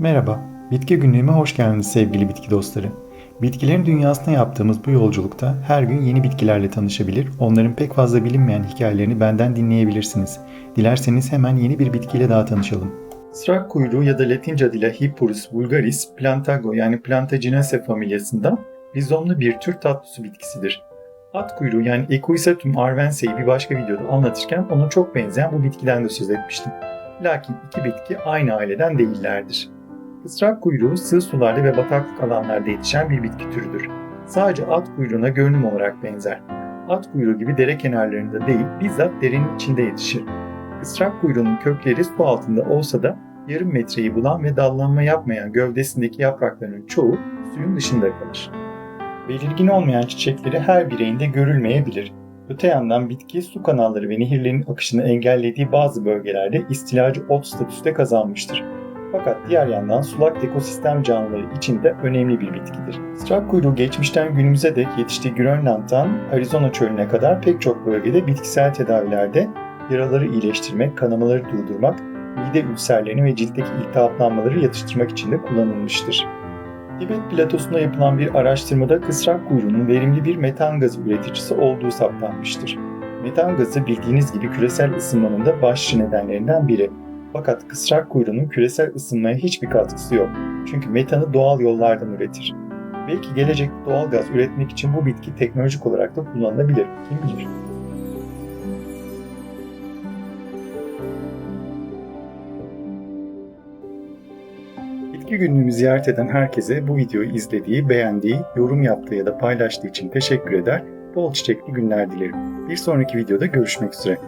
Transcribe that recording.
Merhaba, Bitki Günlüğü'me hoş geldiniz sevgili bitki dostları. Bitkilerin dünyasına yaptığımız bu yolculukta her gün yeni bitkilerle tanışabilir, onların pek fazla bilinmeyen hikayelerini benden dinleyebilirsiniz. Dilerseniz hemen yeni bir bitkiyle daha tanışalım. Sırak kuyruğu ya da Latince adıyla Hippurus vulgaris, Plantago yani Plantaginaceae familyasından rizomlu bir tür tatlı su bitkisidir. At kuyruğu yani Equisetum arvense'yi bir başka videoda anlatırken ona çok benzeyen bu bitkiden de söz etmiştim. Lakin iki bitki aynı aileden değillerdir. Kısrak kuyruğu sığ sularda ve bataklık alanlarda yetişen bir bitki türüdür. Sadece at kuyruğuna görünüm olarak benzer. At kuyruğu gibi dere kenarlarında değil, bizzat derenin içinde yetişir. Kısrak kuyruğunun kökleri su altında olsa da yarım metreyi bulan ve dallanma yapmayan gövdesindeki yapraklarının çoğu suyun dışında kalır. Belirgin olmayan çiçekleri her bireyinde görülmeyebilir. Öte yandan bitki su kanalları ve nehirlerin akışını engellediği bazı bölgelerde istilacı ot statüsü kazanmıştır. Fakat diğer yandan sulak ekosistem canlıları için de önemli bir bitkidir. Strak kuyruğu geçmişten günümüze dek yetiştiği Grönland'dan Arizona çölüne kadar pek çok bölgede bitkisel tedavilerde yaraları iyileştirmek, kanamaları durdurmak, mide ülserlerini ve ciltteki iltihaplanmaları yatıştırmak için de kullanılmıştır. Tibet platosunda yapılan bir araştırmada kısrak kuyruğunun verimli bir metan gazı üreticisi olduğu saptanmıştır. Metan gazı bildiğiniz gibi küresel ısınmanın da başlıca nedenlerinden biri. Fakat kısrak kuyruğunun küresel ısınmaya hiçbir katkısı yok. Çünkü metanı doğal yollardan üretir. Belki gelecekte doğal gaz üretmek için bu bitki teknolojik olarak da kullanılabilir. Kim bilir? Bitki günlüğümü ziyaret eden herkese bu videoyu izlediği, beğendiği, yorum yaptığı ya da paylaştığı için teşekkür eder. Bol çiçekli günler dilerim. Bir sonraki videoda görüşmek üzere.